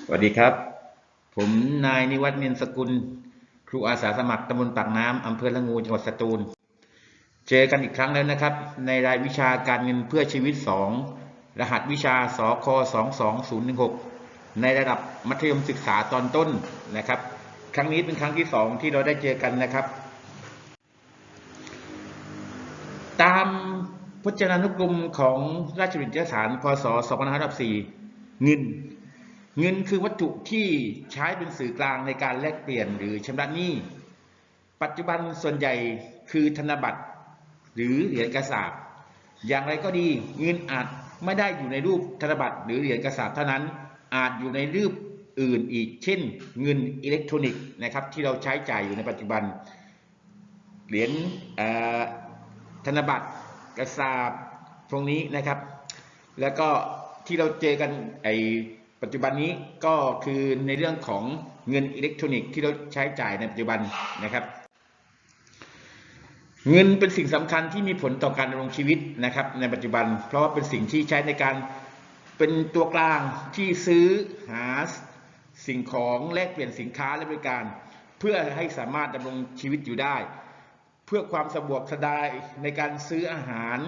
สวัสดีครับ ผมนายนิวัฒน์เนียนสกุล ครูอาสาสมัครตำบลปากน้ำอำเภอละงูจังหวัดสตูล เจอกันอีกครั้งแล้วนะครับ ในรายวิชาการเงินเพื่อชีวิต 2 รหัสวิชาสค22016 ในระดับมัธยมศึกษาตอนต้นนะครับ ครั้งนี้เป็นครั้งที่ 2 ที่เราได้เจอกันนะครับ ตามพจนานุกรมของราชบัณฑิตยสถานพศ2504เงิน เงินคือวัตถุที่ใช้เป็นสื่อกลางในการแลกเปลี่ยนหรือชำระหนี้ ปัจจุบันส่วนใหญ่คือธนบัตร หรือเหรียญกระสาบ อย่างไรก็ดีเงินอาจไม่ได้อยู่ในรูปธนบัตรหรือเหรียญกระสาบเท่านั้น อาจอยู่ในรูปอื่นอีก เช่น เงินอิเล็กทรอนิกส์นะครับที่เราใช้จ่ายอยู่ในปัจจุบัน เหรียญธนบัตรกระสาบพวกนี้นะครับ แล้วก็ที่เราเจอกันไอ ปัจจุบันนี้ก็คือในเรื่องของเงินอิเล็กทรอนิกส์ที่เราใช้จ่ายในปัจจุบันนะครับ เงินเป็นสิ่งสำคัญที่มีผลต่อการดำรงชีวิตนะครับ ในปัจจุบัน เพราะว่าเป็นสิ่งที่ใช้ในการเป็นตัวกลางที่ซื้อหาสิ่งของแลกเปลี่ยนสินค้าและบริการ เพื่อให้สามารถดำรงชีวิตอยู่ได้ เพื่อความสะดวกสบายในการซื้ออาหาร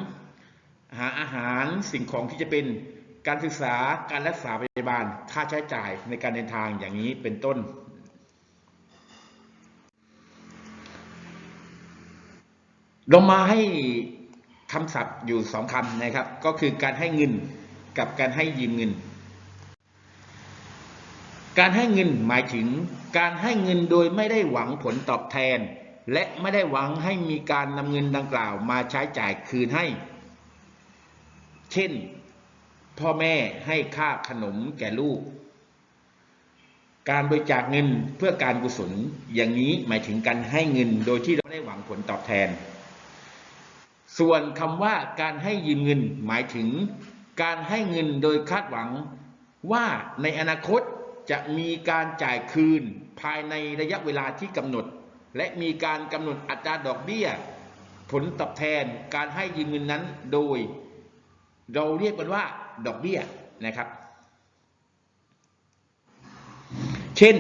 หาอาหารสิ่งของที่จะเป็น การศึกษาการรักษาพยาบาลค่าใช้จ่ายในการเดินทางอย่างนี้เป็นต้น ลงมาให้คำศัพท์อยู่สองคำนะครับ ก็คือการให้เงินกับการให้ยืมเงิน การให้เงินหมายถึงการให้เงินโดยไม่ได้หวังผลตอบแทน และไม่ได้หวังให้มีการนำเงินดังกล่าวมาใช้จ่ายคืนให้ เช่น พ่อแม่ให้ค่าขนมแก่ลูก การบริจาคเงินเพื่อการกุศลอย่างนี้หมายถึงการให้เงินโดยที่เราไม่ได้หวังผลตอบแทน ส่วนคำว่าการให้ยืมเงินหมายถึงการให้เงินโดยคาดหวังว่าในอนาคตจะมีการจ่ายคืนภายในระยะเวลาที่กำหนด และมีการกำหนดอัตราดอกเบี้ย ผลตอบแทนการให้ยืมเงินนั้นโดย เราเรียกมันว่าดอกเบี้ยนะครับ เช่น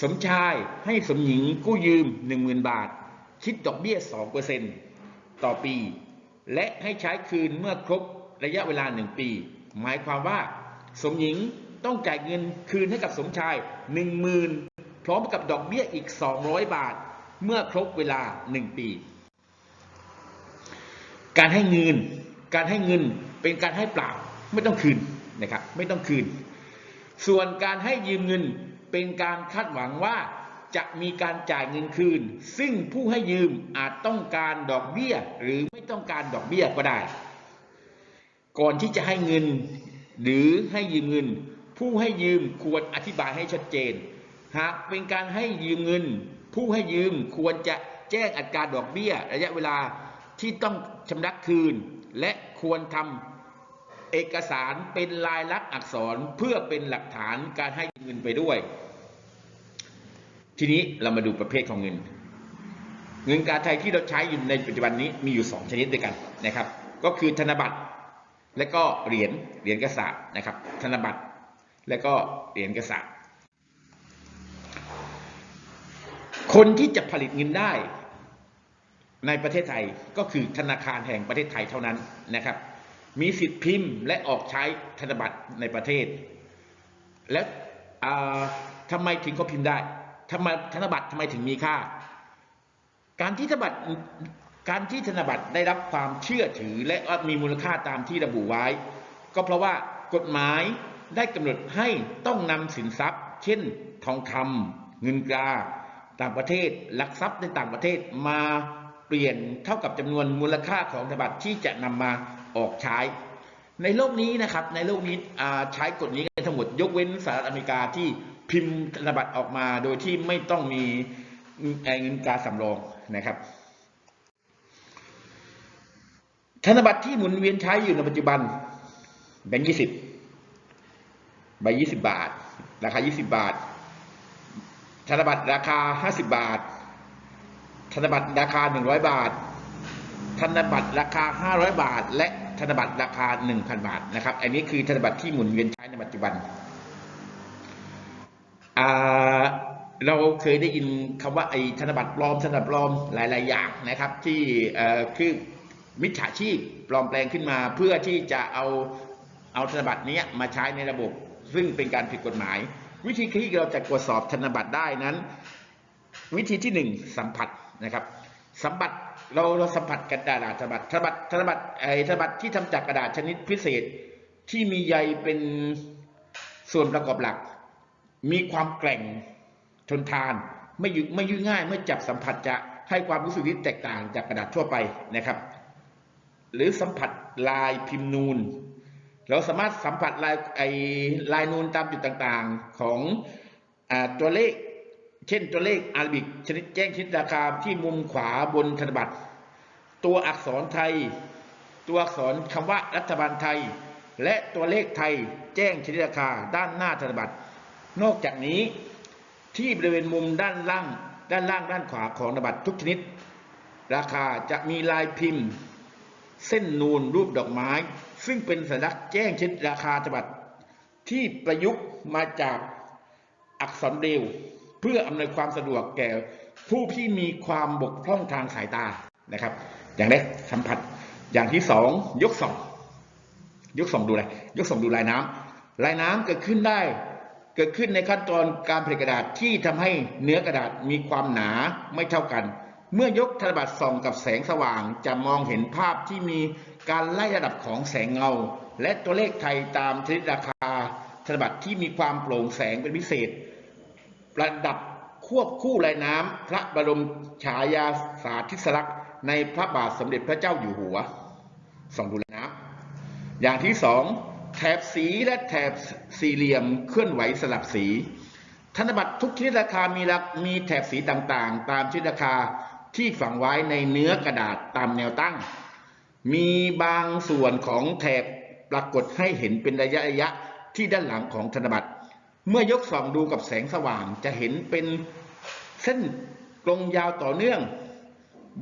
สมชายให้สมหญิงกู้ยืม 10,000 บาท คิดดอกเบี้ย 2%ต่อปี และให้ใช้คืนเมื่อครบระยะเวลา 1 ปี หมายความว่า สมหญิงต้องจ่ายเงินคืนให้กับสมชาย 10,000 พร้อมกับดอกเบี้ยอีก 200 บาท เมื่อครบเวลา 1 ปี การให้เงิน การให้เงินเป็นการให้เปล่าไม่ต้องคืนนะครับไม่ต้องคืน ส่วนการให้ยืมเงินเป็นการคาดหวังว่าจะมีการจ่ายเงินคืน ซึ่งผู้ให้ยืมอาจต้องการดอกเบี้ย หรือไม่ต้องการดอกเบี้ยก็ได้ ก่อนที่จะให้เงิน หรือให้ยืมเงิน ผู้ให้ยืมควรอธิบายให้ชัดเจน หากเป็นการให้ยืมเงิน ผู้ให้ยืมควรจะแจ้งอัตราดอกเบี้ย ระยะเวลาที่ต้องชำระคืน และควรทำเอกสารเป็นลายลักษณ์อักษรเพื่อเป็นหลักฐานการให้เงินไปด้วย ทีนี้เรามาดูประเภทของเงิน เงินการไทยที่เราใช้อยู่ในปัจจุบันนี้มีอยู่ 2 ชนิดด้วยกันนะครับ ก็คือธนบัตรและก็เหรียญเหรียญกระสาบนะครับ ธนบัตรและก็เหรียญกระสาบคนที่จะผลิตเงินได้ ในประเทศไทยก็คือธนาคารแห่งประเทศไทยเท่านั้นนะครับ มีสิทธิ์พิมพ์และออกใช้ธนบัตรในประเทศ และอ่าทำไมถึงเขาพิมพ์ได้ทำไมธนบัตรทำไมถึงมีค่า การที่ธนบัตรการที่ธนบัตรได้รับความเชื่อถือและมีมูลค่าตามที่ระบุไว้ ก็เพราะว่ากฎหมายได้กำหนดให้ต้องนำสินทรัพย์ เช่น ทองคำเงินตราต่างประเทศหลักทรัพย์ในต่างประเทศมา เปลี่ยนเท่ากับจำนวนมูลค่าของธนบัตรที่จะนำมาออกใช้ ในโลกนี้นะครับ ในโลกนี้ใช้กฎนี้กันทั้งหมดยกเว้นสหรัฐอเมริกาที่พิมพ์ธนบัตรออกมาโดยที่ไม่ต้องมีเงินตราสำรองนะครับธนบัตรที่หมุนเวียนใช้อยู่ในปัจจุบันแบงค์ยี่สิบใบยี่สิบบาท ราคายี่สิบาทธนบัตรราคาห้าสิบาท ธนบัตรราคาหนึ่งร้อยบาท ธนบัตรราคาห้าร้อยบาท และธนบัตรราคาหนึ่งพันบาทนะครับ อันนี้คือธนบัตรที่หมุนเวียนใช้ในปัจจุบัน เราเคยได้ยินคำว่าไอ้ธนบัตรปลอมธนบัตรปลอมหลาย ๆ อย่างนะครับ ที่คือมิจฉาชีพปลอมแปลงขึ้นมาเพื่อที่จะเอาเอาธนบัตรนี้มาใช้ในระบบ ซึ่งเป็นการผิดกฎหมาย วิธีที่เราจะตรวจสอบธนบัตรได้นั้น วิธีที่หนึ่งสัมผัสนะครับ สัมผัสเราเราสัมผัสกระดาษธนบัตรธนบัตรธนบัตรไอธนบัตรที่ทำจากกระดาษชนิดพิเศษที่มีใยเป็นส่วนประกอบหลัก มีความแกร่งทนทาน ไม่ยุ่ไม่ยุ่ยง่าย เมื่อจับสัมผัสจะให้ความรู้สึกที่แตกต่างจากกระดาษทั่วไปนะครับ หรือสัมผัสลายพิมพ์นูน เราสามารถสัมผัสลายไอลายนูนตามจุดต่างๆของอตัวเลข เช่นตัวเลขอาราบิกชนิดแจ้งชนิดราคาที่มุมขวาบนธนบัตร ตัวอักษรไทย ตัวอักษรคำว่ารัฐบาลไทย และตัวเลขไทยแจ้งชนิดราคาด้านหน้าธนบัตร นอกจากนี้ ที่บริเวณมุมด้านล่าง ด้านล่างด้านขวาของธนบัตรทุกชนิด ราคาจะมีลายพิมพ์ เส้นนูนรูปดอกไม้ ซึ่งเป็นสัญลักษณ์แจ้งชนิดราคาธนบัตร ที่ประยุกต์มาจากอักษรเบรลล เพื่ออำนวยความสะดวกแก่ผู้ที่มีความบกพร่องทางสายตานะครับ อย่างแรกสัมผัสอย่างที่สองยกส่องยกส่องดูอะไรยกส่องดูลายน้ำลายน้ำเกิดขึ้นได้ เกิดขึ้นในขั้นตอนการผลิตกระดาษที่ทำให้เนื้อกระดาษมีความหนาไม่เท่ากัน เมื่อยกธนบัตรส่องกับแสงสว่าง จะมองเห็นภาพที่มีการไล่ระดับของแสงเงา และตัวเลขไทยตามชนิดราคาธนบัตรที่มีความโปร่งแสงเป็นพิเศษ ประดับควบคู่ลายน้ำพระบรมฉายาสาธิสลักษณ์ในพระบาทสมเด็จพระเจ้าอยู่หัวส่องดูลายน้ำอย่างที่สองแถบสีและแถบสี่เหลี่ยมเคลื่อนไหวสลับสี ธนบัตรทุกชนิดราคามีลักมีแถบสีต่างๆ ตามชนิดราคาที่ฝังไว้ในเนื้อกระดาษตามแนวตั้ง มีบางส่วนของแถบปรากฏให้เห็นเป็นระยะระยะที่ด้านหลังของธนบัตร เมื่อยกส่องดูกับแสงสว่างจะเห็นเป็นเส้นกลงยาวต่อเนื่อง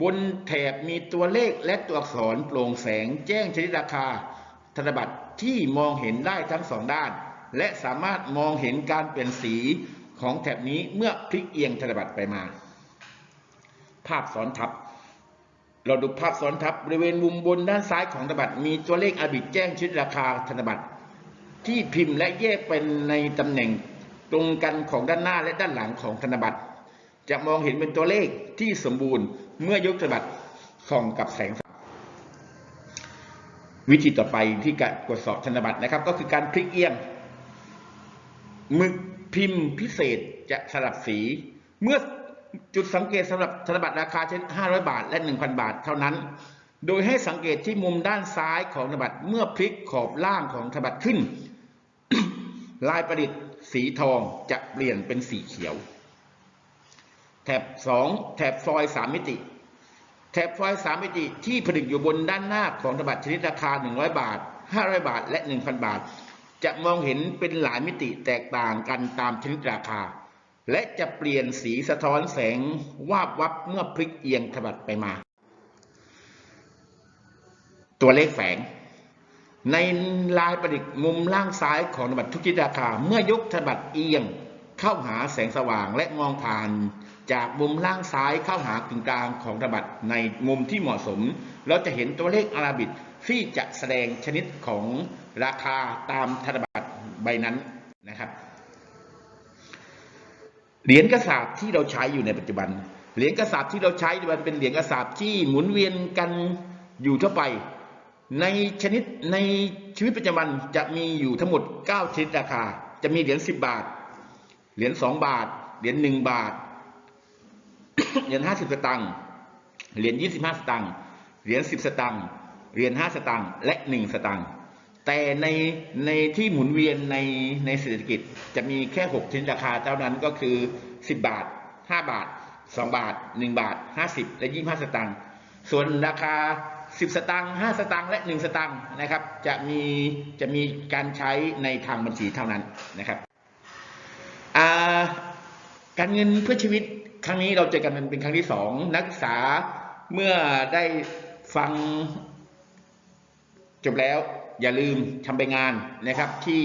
บนแถบมีตัวเลขและตัวอักษรโปร่งแสงแจ้งชนิดราคา ธนบัตรที่มองเห็นได้ทั้งสองด้าน และสามารถมองเห็นการเปลี่ยนสีของแถบนี้เมื่อพลิกเอียงธนบัตรไปมา ภาพซ้อนทับ เราดูภาพซ้อนทับ บริเวณมุมบนด้านซ้ายของธนบัตรมีตัวเลขอาบิดแจ้งชนิดราคาธนบัตร ที่พิมพ์และแยกเป็นในตำแหน่งตรงกันของด้านหน้าและด้านหลังของธนบัตร จะมองเห็นเป็นตัวเลขที่สมบูรณ์เมื่อยกธนบัตรส่องกับแสงวิธีต่อไปที่การตรวจสอบธนบัตรนะครับ ก็คือการพลิกเอียงหมึกพิมพ์พิเศษจะสลับสี เมื่อจุดสังเกตสำหรับธนบัตรราคาเช่น 500 บาท และ 1,000 บาทเท่านั้น โดยให้สังเกตที่มุมด้านซ้ายของธนบัตรเมื่อพลิกขอบล่างของธนบัตรขึ้น ลายประดิษฐ์สีทองจะเปลี่ยนเป็นสีเขียว แถบ 2 แถบฟอยล์3มิติ แถบฟอยล์3มิติที่ผลิตอยู่บนด้านหน้าของธนบัตรชนิดราคา 100 บาท 500 บาท และ 1,000 บาท จะมองเห็นเป็นหลายมิติแตกต่างกันตามชนิดราคา และจะเปลี่ยนสีสะท้อนแสงวาบวับเมื่อพลิกเอียงธนบัตรไปมา ตัวเลขแฝง ในลายประดิษฐ์มุมล่างซ้ายของธนบัตรทุกชนิดราคา เมื่อยกธนบัตรเอียงเข้าหาแสงสว่างและมองผ่าน จากมุมล่างซ้ายเข้าหากึ่งกลางของธนบัตรในมุมที่เหมาะสม เราจะเห็นตัวเลขอาราบิกที่จะแสดงชนิดของราคาตามธนบัตรใบนั้นนะครับเหรียญกระสาบที่เราใช้อยู่ในปัจจุบัน เหรียญกระสาบที่เราใช้มันเป็นเหรียญกระสาบที่หมุนเวียนกันอยู่ทั่วไป ในชนิดในชีวิตประจำวันจะมีอยู่ทั้งหมด 9 ชนิดราคา จะมีเหรียญ10 บาท เหรียญ2บาท เหรียญ1บาท เหรียญ50 สตังค์ เหรียญ25 สตังค์ เหรียญ10 สตังค์ เหรียญ5สตังค์ และ 1 สตังค์ แต่ในในที่หมุนเวียนในในเศรษฐกิจจะมีแค่ 6 ชนิดราคาเท่านั้นก็คือ 10 บาท 5 บาท 2 บาท 1 บาท 50 และ 25 สตางค์ ส่วนราคา 10 สตางค์5สตางค์และ 1 สตางค์นะครับ จะมีจะมีการใช้ในทางบัญชีเท่านั้นนะครับาการเงินเพื่อชีวิตครั้งนี้เราเจอกันเป็นครั้งที่สองนักศึกษาเมื่อได้ฟังจบแล้วอย่าลืมทำไปงานนะครับที่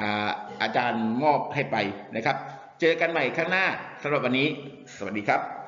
อาอาจารย์มอบให้ไปนะครับ เจอกันใหม่ข้างหน้าสำหรับวันนี้ สวัสดีครับ